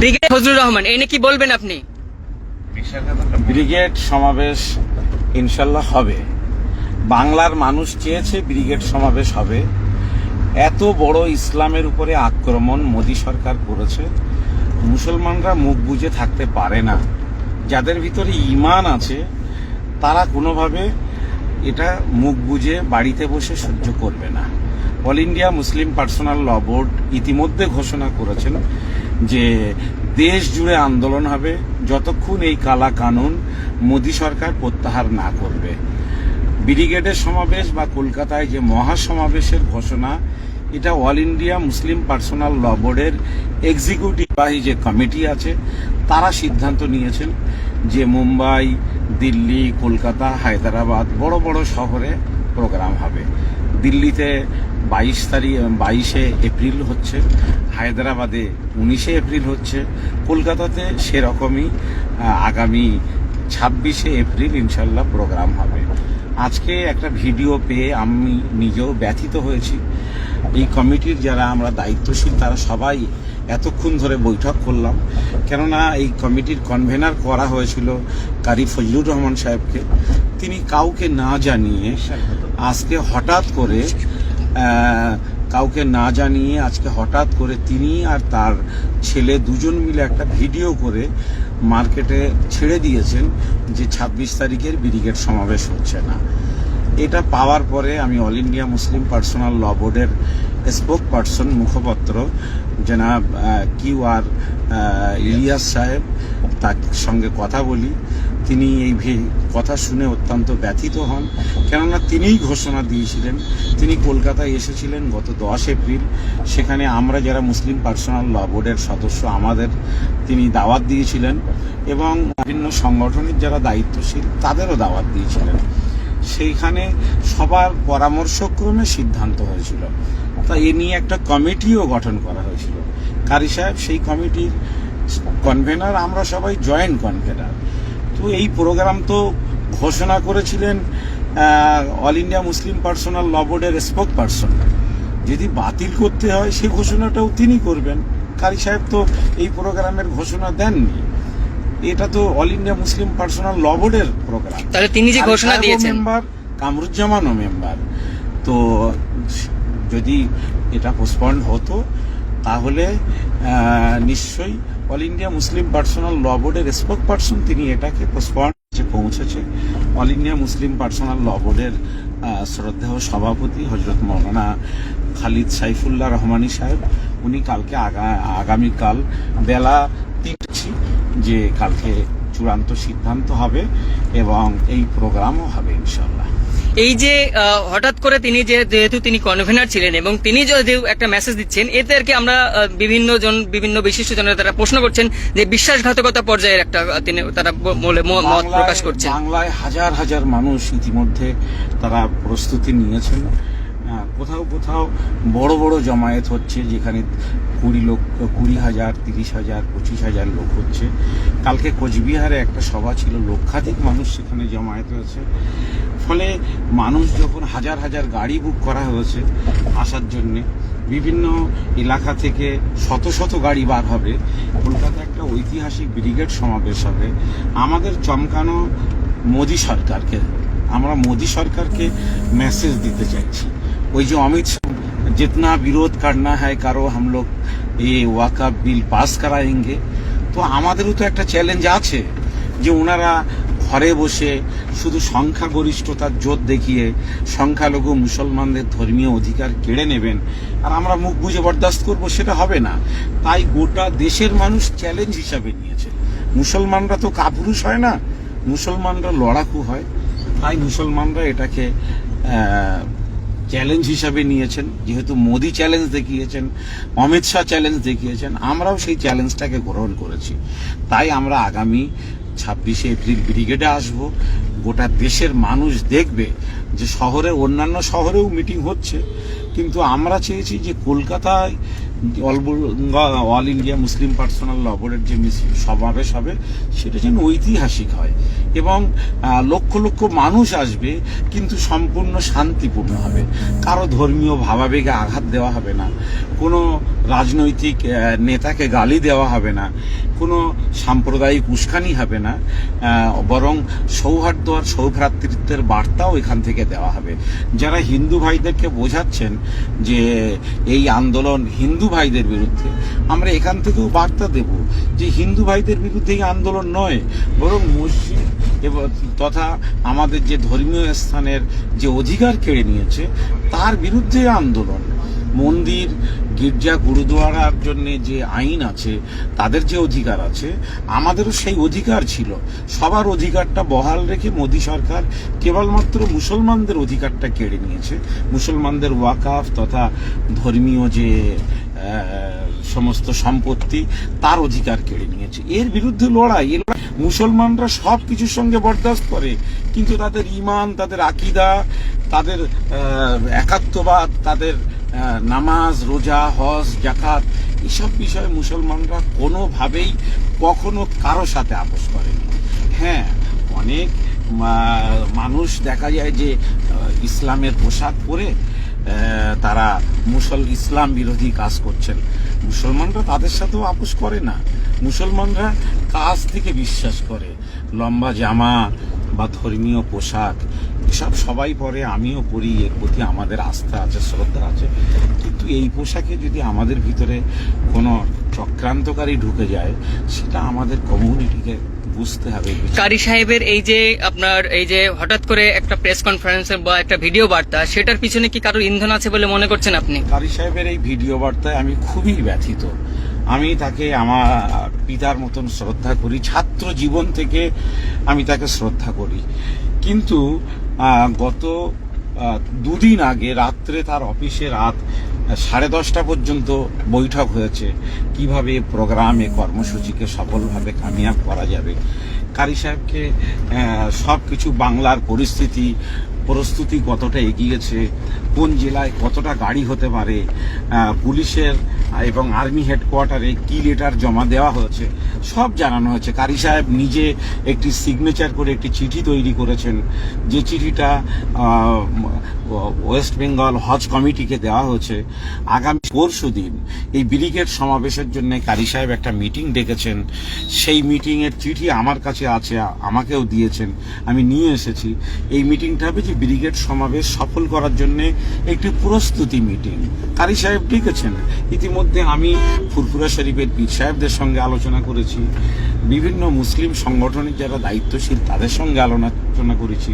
Brigade Fazlur Rahman, এই নিয়ে কি বলবেন আপনি? ব্রিগেড সমাবেশ ইনশাল্লাহ হবে। বাংলার মানুষ চেয়েছে ব্রিগেড সমাবেশ হবে। এত বড় ইসলামের উপরে আক্রমণ মোদী সরকার করেছে, মুসলমানরা মুখ বুজে থাকতে পারে না। যাদের ভিতরে ইমান আছে, তারা কোনোভাবে এটা মুখ বুজে বাড়িতে বসে সহ্য করবে না। All India Muslim personal law board ইতিমধ্যে ঘোষণা করেছেন যে দেশ জুড়ে আন্দোলন হবে, যতক্ষণ এই কালা কানুন মোদী সরকার প্রত্যাহার না করবে। ব্রিগেডের সমাবেশ বা কলকাতায় যে মহাসমাবেশের ঘোষণা, এটা all India Muslim personal law বোর্ডের এক্সিকিউটিভ বাহী যে কমিটি আছে, তারা সিদ্ধান্ত নিয়েছেন যে মুম্বাই, দিল্লি, কলকাতা, হায়দ্রাবাদ বড় বড় শহরে প্রোগ্রাম হবে। দিল্লিতে বাইশ তারিখ বাইশে এপ্রিল হচ্ছে, হায়দ্রাবাদে উনিশে এপ্রিল হচ্ছে, কলকাতাতে সেরকমই আগামী ছাব্বিশে এপ্রিল ইনশাল্লাহ প্রোগ্রাম হবে। আজকে একটা ভিডিও পেয়ে আমি নিজেও ব্যথিত হয়েছি। এই কমিটির যারা আমরা দায়িত্বশীল, তারা সবাই এতক্ষণ ধরে বৈঠক করলাম। কেননা এই কমিটির কনভেনার করা হয়েছিল কারি ফজলুর রহমান সাহেবকে। তিনি কাউকে না জানিয়ে আজকে হঠাৎ করে কাউকে না জানিয়ে আজকে হঠাৎ করে তিনি আর তার ছেলে দুজন মিলে একটা ভিডিও করে মার্কেটে ছেড়ে দিয়েছেন যে ছাব্বিশ তারিখের ব্রিগেড সমাবেশ হচ্ছে না। এটা পাওয়ার পরে আমি all India Muslim personal law বোর্ডের স্পোক পার্সন মুখপত্র জনাব কিউ আর ইলিয়াস সাহেব, তার সঙ্গে কথা বলি। তিনি এই কথা শুনে অত্যন্ত ব্যথিত হন। কেননা তিনিই ঘোষণা দিয়েছিলেন, তিনি কলকাতায় এসেছিলেন গত দশ এপ্রিল। সেখানে আমরা যারা মুসলিম পার্সোনাল ল বোর্ডের সদস্য, আমাদের তিনি দাওয়াত দিয়েছিলেন এবং বিভিন্ন সংগঠনের যারা দায়িত্বশীল, তাদেরও দাওয়াত দিয়েছিলেন। সেইখানে সবার পরামর্শক্রমে সিদ্ধান্ত হয়েছিল। তা এ নিয়ে একটা কমিটিও গঠন করা হয়েছিল। কারি সাহেব, সেই কমিটির কনভেনার আমরা সবাই জয়েন্ট কনভেনার তো এই প্রোগ্রাম তো ঘোষণা করেছিলেন all India Muslim personal law বোর্ডের স্পোক পার্সন যদি বাতিল করতে হয় সেই ঘোষণাটাও তিনি করবেন। কারি সাহেব তো এই প্রোগ্রামের ঘোষণা দেননি। এটা তো all India Muslim personal law বোর্ডের প্রোগ্রাম তাহলে তিনি যে ঘোষণা দিয়েছেন। মেম্বার কামরুজ্জামানও মেম্বার তো যদি এটা পোস্টপন্ড হতো তাহলে নিশ্চয়ই all India Muslim personal law বোর্ডের স্পোক পার্সন তিনি এটাকে পোস্টপন্ড পৌঁছেছে। All India Muslim personal law বোর্ডের শ্রদ্ধেয় সভাপতি হজরত মৌলানা খালিদ সাইফুল্লাহ রহমানী সাহেব, উনি কালকে আগা- আগামীকাল বেলা তিনটি যে কালকে চূড়ান্ত সিদ্ধান্ত হবে এবং এই প্রোগ্রামও হবে ইনশাল্লাহ এই যে হঠাৎ করে তিনি যে যেহেতু তিনি কনভেনার ছিলেন এবং তিনি যদি একটা মেসেজ দিচ্ছেন এতে আর কি আমরা বিভিন্ন জন বিভিন্ন বিশিষ্ট জনের তারা প্রশ্ন করছেন যে বিশ্বাসঘাতকতা পর্যায়ের একটা তিনি তারা মত প্রকাশ করছেন। বাংলায় হাজার হাজার মানুষ ইতিমধ্যে তারা প্রস্তুতি নিয়েছেন। কোথাও কোথাও বড় বড় জমায়েত হচ্ছে যেখানে কুড়ি লোক কুড়ি হাজার তিরিশ হাজার পঁচিশ হাজার লোক হচ্ছে। কালকে কোচবিহারে একটা সভা ছিল লক্ষাধিক মানুষ সেখানে জমায়েত হয়েছে। ফলে মানুষ যখন হাজার হাজার গাড়ি বুক করা হয়েছে আসার জন্যে, বিভিন্ন এলাকা থেকে শত শত গাড়ি বার হবে, কলকাতা একটা ঐতিহাসিক ব্রিগেড সমাবেশ হবে। আমাদের চমকানো মোদী সরকারকে, আমরা মোদী সরকারকে মেসেজ দিতে চাইছি। ওই যে অমিত শাহ, जितना विरोध करना है কারও हम लोग। ये ওয়াকা বিল পাস করায়েঙ্গে তো আমাদেরও তো একটা চ্যালেঞ্জ আছে যে ওনারা ঘরে বসে শুধু সংখ্যাগরিষ্ঠতার জোর দেখিয়ে সংখ্যালঘু মুসলমানদের ধর্মীয় অধিকার কেড়ে নেবেন। আর আমরা মুখ বুঝে বরদাস্ত করব, সেটা হবে না। তাই গোটা দেশের মানুষ চ্যালেঞ্জ হিসাবে নিয়েছে। মুসলমানরা তো কাপুরুষ হয় না, মুসলমানরা লড়াকু হয়। তাই মুসলমানরা এটাকে চ্যালেঞ্জ হিসাবে নিয়েছেন। যেহেতু মোদি চ্যালেঞ্জ দেখিয়েছেন, অমিত শাহ চ্যালেঞ্জ দেখিয়েছেন, আমরাও সেই চ্যালেঞ্জটাকে গ্রহণ করেছি। তাই আমরা আগামী ছাব্বিশে এপ্রিল ব্রিগেডে আসব। গোটা দেশের মানুষ দেখবে যে শহরে অন্যান্য শহরেও মিটিং হচ্ছে। কিন্তু আমরা চেয়েছি যে কলকাতায় all all India Muslim personal law বোর্ডের যে সমাবেশ হবে, সেটা যেন ঐতিহাসিক হয় এবং লক্ষ লক্ষ মানুষ আসবে, কিন্তু সম্পূর্ণ শান্তিপূর্ণ হবে। কারও ধর্মীয় ভাবাবেগে আঘাত দেওয়া হবে না। কোনো রাজনৈতিক নেতাকে গালি দেওয়া হবে না। কোনো সাম্প্রদায়িক উস্কানি হবে না। বরং সৌহার্দ্য আর সৌভ্রাতৃত্বের বার্তাও এখান থেকে দেওয়া হবে। যারা হিন্দু ভাইদেরকে বোঝাচ্ছেন যে এই আন্দোলন হিন্দু ভাইদের বিরুদ্ধে। আমরা এখান থেকেও বার্তা দেব যে হিন্দু ভাইদের বিরুদ্ধে এই আন্দোলন নয়, বরং মসজিদ এবং তথা আমাদের যে ধর্মীয় স্থানের যে অধিকার কেড়ে নিয়েছে, তার বিরুদ্ধে আন্দোলন। মন্দির, গির্জা, গুরুদুয়ারার জন্য যে আইন আছে, তাদের যে অধিকার আছে, আমাদেরও সেই অধিকার ছিল। সবার অধিকারটা বহাল রেখে মোদী সরকার কেবলমাত্র মুসলমানদের অধিকারটা কেড়ে নিয়েছে। মুসলমানদের ওয়াকাফ তথা ধর্মীয় যে সমস্ত সম্পত্তি তার অধিকার কেড়ে নিয়েছে। এর বিরুদ্ধে লড়াই, এর মুসলমানরা সব কিছুর সঙ্গে বরদাস্ত করে, কিন্তু তাদের ইমান তাদের আকিদা, তাদের একাত্মবাদ, তাদের নামাজ, রোজা, হজ জাকাত এসব বিষয়ে মুসলমানরা কোনোভাবেই কখনো কারও সাথে আপোষ করেনি। হ্যাঁ অনেক মানুষ দেখা যায় যে ইসলামের পোশাক পরে তারা মুসল ইসলাম বিরোধী কাজ করছেন। মুসলমানরা তাদের সাথেও আপোষ করে না। মুসলমানরা কাজ থেকে বিশ্বাস করে। লম্বা জামা বা ধর্মীয় পোশাক, এসব সবাই পরে, আমিও পরি, এর প্রতি আমাদের আস্থা আছে, শ্রদ্ধা আছে। কিন্তু এই পোশাকে যদি আমাদের ভিতরে কোনো চক্রান্তকারী ঢুকে যায়, সেটা আমাদের কমিউনিটিকে বুঝতে হবে কারি সাহেবের এই যে আপনার এই যে হঠাৎ করে একটা প্রেস কনফারেন্স বা একটা ভিডিও বার্তা সেটার পিছনে কি কারোর ইন্ধন আছে বলে মনে করছেন আপনি? কারি সাহেবের এই ভিডিও বার্তায় আমি খুবই ব্যথিত। আমি তাকে আমার পিতার মতন শ্রদ্ধা করি ছাত্র জীবন থেকে আমি তাকে শ্রদ্ধা করি। কিন্তু গত দুদিন আগে, রাত্রে তার অফিসে রাত সাড়ে দশটা পর্যন্ত বৈঠক হয়েছে। কীভাবে প্রোগ্রামে কর্মসূচিকে সফলভাবে কামিয়াব করা যাবে? কারি সাহেবকে সব কিছু বাংলার পরিস্থিতি প্রস্তুতি কতটা এগিয়েছে, কোন জেলায় কতটা গাড়ি হতে পারে পুলিশের এবং আর্মি হেডকোয়ার্টারে কি লেটার জমা দেওয়া হয়েছে, সব জানানো হয়েছে। কারি সাহেব নিজে একটি সিগনেচার করে একটি চিঠি তৈরি করেছেন। যে চিঠিটা ওয়েস্ট বেঙ্গল হজ কমিটিকে দেওয়া হয়েছে। আগামী পরশু দিন এই ব্রিগেড সমাবেশের জন্য কারি সাহেব একটা মিটিং ডেকেছেন। সেই মিটিংয়ের চিঠি আমার কাছে আছে, আমাকেও দিয়েছেন, আমি নিয়ে এসেছি। এই মিটিংটা হবে যে ব্রিগেড সমাবেশ সফল করার জন্য একটি প্রস্তুতি মিটিং। কারি সাহেব ডেকেছেন। ইতিমধ্যে আমি ফুরফুরা শরীফের পীর সাহেবদের সঙ্গে আলোচনা করেছি। বিভিন্ন মুসলিম সংগঠনের যারা দায়িত্বশীল তাদের সঙ্গে আলোচনা করেছি।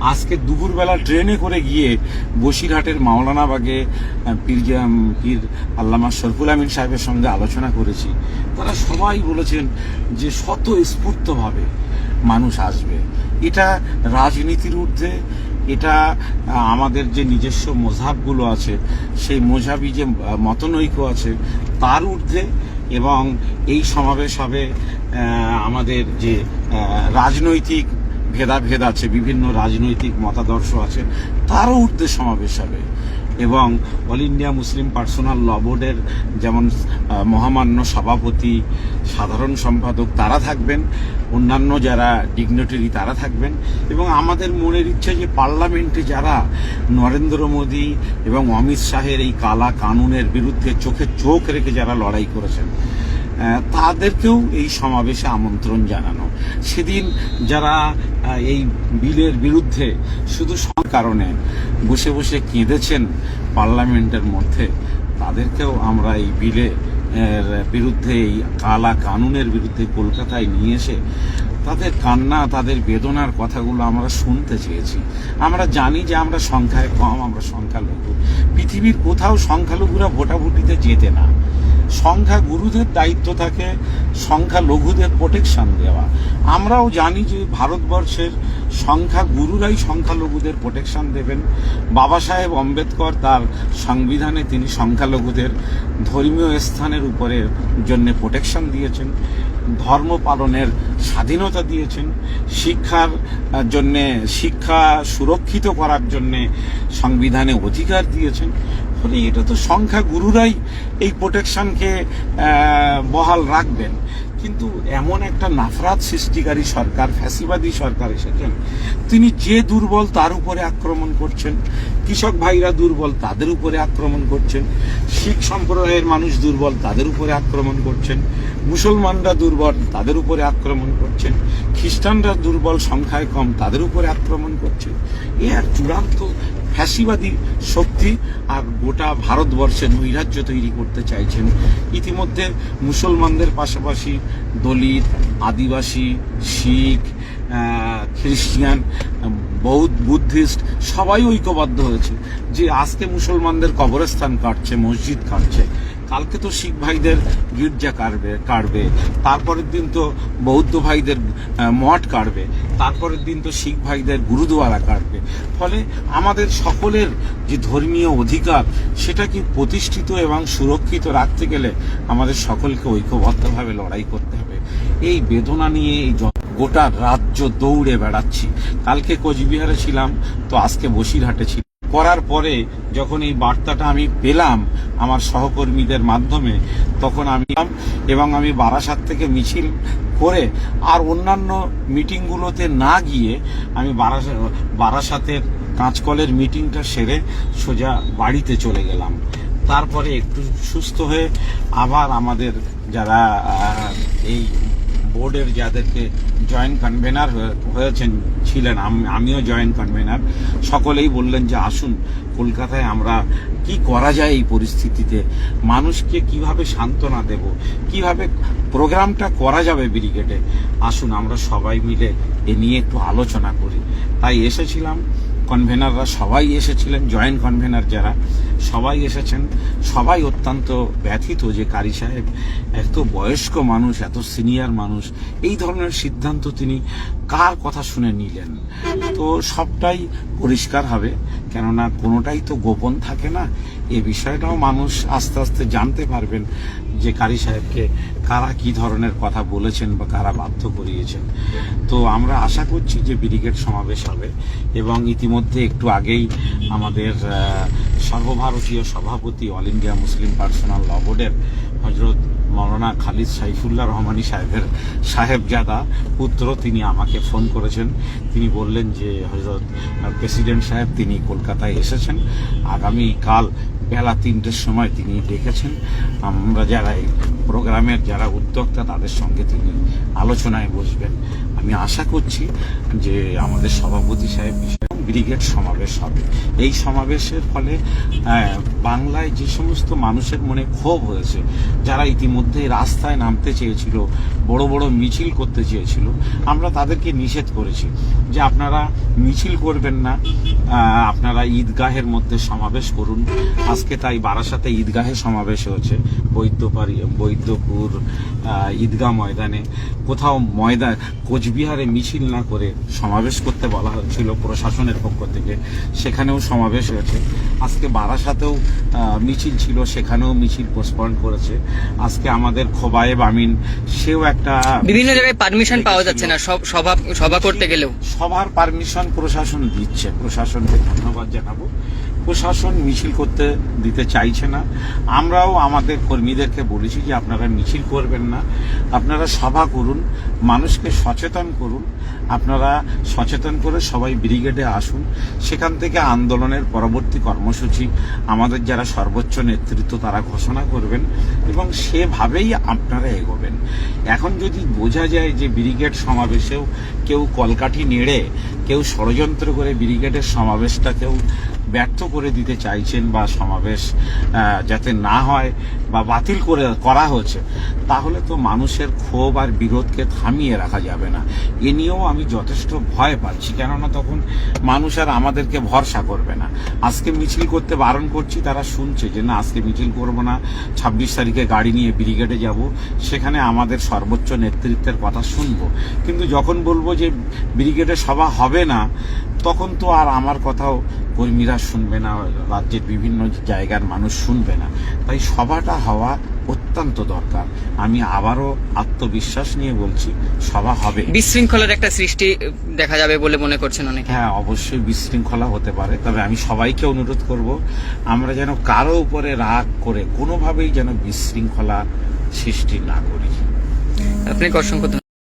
আজকে দুপুরবেলা ট্রেনে করে গিয়ে বসিরহাটের মাওলানাবাগে পীরজা পীর আল্লামা শরফুল আমিন সাহেবের সঙ্গে আলোচনা করেছি। তারা সবাই বলেছেন যে শত স্ফূর্তভাবে মানুষ আসবে। এটা রাজনীতির ঊর্ধ্বে, এটা আমাদের যে নিজস্ব মোঝাবগুলো আছে, সেই মোঝাবি যে মতনৈক্য আছে, তার ঊর্ধ্বে এবং এই সমাবেশ হবে আমাদের যে রাজনৈতিক ভেদাভেদ আছে, বিভিন্ন রাজনৈতিক মতাদর্শ আছে, তারও ঊর্ধ্বে সমাবেশ হবে। এবং all India Muslim personal law বোর্ডের যেমন মহামান্য সভাপতি, সাধারণ সম্পাদক তারা থাকবেন, অন্যান্য যারা ডিগনিটারি তারা থাকবেন, এবং আমাদের মনের ইচ্ছে যে পার্লামেন্টে যারা নরেন্দ্র মোদী এবং অমিত শাহের এই কালা কানুনের বিরুদ্ধে চোখে চোখ রেখে যারা লড়াই করেছেন তাদেরকেও এই সমাবেশে আমন্ত্রণ জানানো। সেদিন যারা এই বিলের বিরুদ্ধে শুধু সব কারণে বসে বসে কেঁদেছেন পার্লামেন্টের মধ্যে, তাদেরকেও আমরা এই বিলে বিরুদ্ধে, এই কালা কানুনের বিরুদ্ধে কলকাতায় নিয়ে এসে তাদের কান্না, তাদের বেদনার কথাগুলো আমরা শুনতে চেয়েছি। আমরা জানি যে আমরা সংখ্যায় কম, আমরা সংখ্যালঘু। পৃথিবীর কোথাও সংখ্যালঘুরা ভোটাভুটিতে যেতে না। সংখ্যা গুরুদের দায়িত্ব থাকে, সংখ্যা লঘুদের প্রোটেকশন দেওয়া। আমরাও জানি যে ভারতবর্ষের সংখ্যা গুরুরাই সংখ্যালঘুদের প্রোটেকশন দেবেন। বাবা সাহেব আম্বেদকর তার সংবিধানে তিনি সংখ্যালঘুদের ধর্মীয় স্থানের উপরে জন্য প্রোটেকশন দিয়েছেন, ধর্ম পালনের স্বাধীনতা দিয়েছেন, শিক্ষার জন্যে শিক্ষা সুরক্ষিত করার জন্যে সংবিধানে অধিকার দিয়েছেন। ফলে এটা তো সংখ্যা গুরুরাই এই প্রোটেকশনকে বহাল রাখবেন। কিন্তু এমন একটা নাফরাত সৃষ্টিকারী সরকার, ফ্যাসিবাদী সরকার এসেছেন, তিনি যে দুর্বল তার উপরে আক্রমণ করছেন, কৃষক ভাইরা দুর্বল তাদের উপরে আক্রমণ করছেন, শিখ সম্প্রদায়ের মানুষ দুর্বল তাদের উপরে আক্রমণ করছেন, মুসলমানরা দুর্বল তাদের উপরে আক্রমণ করছেন, খ্রিস্টানরা দুর্বল সংখ্যায় কম তাদের উপরে আক্রমণ করছেন। এ এক চূড়ান্ত ফ্যাসিবাদী শক্তি আর গোটা ভারতবর্ষে নৈরাজ্য তৈরি করতে চাইছেন। ইতিমধ্যে মুসলমানদের পাশাপাশি দলিত, আদিবাসী, শিখ খ্রিস্টিয়ান বৌদ্ধ, বুদ্ধিস্ট সবাই ঐক্যবদ্ধ হয়েছে যে আজকে মুসলমানদের কবরস্থান কাটছে, মসজিদ কাটছে। কালকে তো শিখ ভাইদের গির্জা কাটবে কাটবে তারপরের দিন তো বৌদ্ধ ভাইদের মঠ কাটবে তারপরের দিন তো শিখ ভাইদের গুরুদুয়ারা কাটবে ফলে আমাদের সকলের যে ধর্মীয় অধিকার সেটাকে প্রতিষ্ঠিত এবং সুরক্ষিত রাখতে গেলে আমাদের সকলকে ঐক্যবদ্ধভাবে লড়াই করতে হবে। এই বেদনা নিয়ে এই গোটা রাজ্য দৌড়ে বেড়াচ্ছি। কালকে কোচবিহারে ছিলাম, তো আজকে বসিরহাটে ছিলাম। করার পরে যখন এই বার্তাটা আমি পেলাম আমার সহকর্মীদের মাধ্যমে, তখন আমি এবং আমি বারাসাত থেকে মিছিল করে আর অন্যান্য মিটিংগুলোতে না গিয়ে আমি বারাসা, বারাসাতের কাঁচকলের মিটিংটা সেরে সোজা বাড়িতে চলে গেলাম। তারপরে একটু সুস্থ হয়ে আবার আমাদের যারা এই বোর্ডের যাদেরকে জয়েন্ট কনভেনার হয়েছেন, ছিলেন। আম- আমিও জয়েন্ট কনভেনার সকলেই বললেন যে, আসুন, কলকাতায় আমরা কি করা যায় এই পরিস্থিতিতে? মানুষকে কীভাবে সান্ত্বনা দেব? কীভাবে প্রোগ্রামটা করা যাবে ব্রিগেডে? আসুন, আমরা সবাই মিলে এ নিয়ে একটু আলোচনা করি। তাই এসেছিলাম। কনভেনাররা সবাই এসেছিলেন জয়েন্ট কনভেনার যারা সবাই এসেছেন। সবাই অত্যন্ত ব্যথিত যে কারি সাহেব, এত বয়স্ক মানুষ, এত সিনিয়র মানুষ, এই ধরনের সিদ্ধান্ত তিনি কার কথা শুনে নিলেন? তো সবটাই পরিষ্কার হবে, কেননা কোনোটাই তো গোপন থাকে না। এ বিষয়টাও মানুষ আস্তে আস্তে জানতে পারবেন। যে কারি সাহেবকে কারা কি ধরনের কথা বলেছেন বা কারা বাধ্য করিয়েছেন। তো আমরা আশা করছি যে ব্রিগেড সমাবেশ হবে এবং ইতিমধ্যে একটু আগেই আমাদের সর্বভারতীয় সভাপতি all India Muslim personal law বোর্ডের হজরত মৌলানা খালিদ সাইফুল্লাহ রহমানী সাহেবের সাহেবজাদা পুত্র তিনি আমাকে ফোন করেছেন। তিনি বললেন যে হজরত প্রেসিডেন্ট সাহেব তিনি কলকাতায় এসেছেন। আগামী কাল বেলা তিনটের সময় তিনি ডেকেছেন। আমরা যারা এই প্রোগ্রামের যারা উদ্যোক্তা, তাদের সঙ্গে তিনি আলোচনায় বসবেন। আমি আশা করছি যে আমাদের সভাপতি সাহেব বিষয়ে ব্রিগেড সমাবেশ হবে। এই সমাবেশের ফলে বাংলায় যে সমস্ত মানুষের মনে ক্ষোভ হয়েছে, যারা ইতিমধ্যে রাস্তায় নামতে চেয়েছিল, বড় বড় মিছিল করতে চেয়েছিল, আমরা তাদেরকে নিষেধ করেছি যে আপনারা মিছিল করবেন না আপনারা ঈদগাহের মধ্যে সমাবেশ করুন। আজকে তাই বারাসাতে ঈদগাহে সমাবেশ হয়েছে, বৈদ্যপাড়ি, বৈদ্যপুর ঈদগাহ ময়দানে। কোথাও ময়দান কোচবিহারে মিছিল না করে সমাবেশ করতে বলা হয়েছিল প্রশাসনের পক্ষ থেকে। সেখানেও সমাবেশ হয়েছে। আজকে বারাসাতেও মিছিল ছিল সেখানেও মিছিল পোস্টপন্ড করেছে। আজকে আমাদের খোবায়ে বামিন সেও একটা বিভিন্ন জায়গায় পারমিশন পাওয়া যাচ্ছে না সব সভা সভা করতে গেলেও। সবার পারমিশন প্রশাসন দিচ্ছে। প্রশাসনকে ধন্যবাদ জানাব। প্রশাসন মিছিল করতে দিতে চাইছে না। আমরাও আমাদের কর্মীদেরকে বলেছি যে আপনারা মিছিল করবেন না। আপনারা সভা করুন, মানুষকে সচেতন করুন, আপনারা সচেতন করে সবাই ব্রিগেডে আসুন। সেখান থেকে আন্দোলনের পরবর্তী কর্মসূচি আমাদের যারা সর্বোচ্চ নেতৃত্ব তারা ঘোষণা করবেন এবং সেভাবেই আপনারা এগোবেন। এখন যদি বোঝা যায় যে ব্রিগেড সমাবেশেও কেউ কলকাঠি নেড়ে কেউ ষড়যন্ত্র করে ব্রিগেডের সমাবেশটাকেও ব্যর্থ করে দিতে চাইছেন বা সমাবেশ যাতে না হয় বা বাতিল করে করা হয়েছে তাহলে তো মানুষের ক্ষোভ আর বিরোধকে থামিয়ে রাখা যাবে না। এ নিয়েও আমি যথেষ্ট ভয় পাচ্ছি, কেননা তখন মানুষ আর আমাদেরকে ভরসা করবে না। আজকে মিছিল করতে বারণ করছি, তারা শুনছে যে না, আজকে মিছিল করব না, ছাব্বিশ তারিখে গাড়ি নিয়ে ব্রিগেডে যাব, সেখানে আমাদের সর্বোচ্চ নেতৃত্বের কথা শুনব। কিন্তু যখন বলব যে ব্রিগেডে সভা হবে না তখন তো আর আমার কথাও কর্মীরা শুনবে না রাজ্যের বিভিন্ন জায়গার মানুষ শুনবে না। তাই সভাটা হওয়া অত্যন্ত দরকার। আমি আবারও আত্মবিশ্বাস নিয়ে বলছি সভা হবে। বিশৃঙ্খলার একটা সৃষ্টি দেখা যাবে বলে মনে করছেন অনেকে। হ্যাঁ অবশ্যই বিশৃঙ্খলা হতে পারে তবে আমি সবাইকে অনুরোধ করব আমরা যেন কারও উপরে রাগ করে কোনোভাবেই যেন বিশৃঙ্খলা সৃষ্টি না করি। আপনাকে অসংখ্য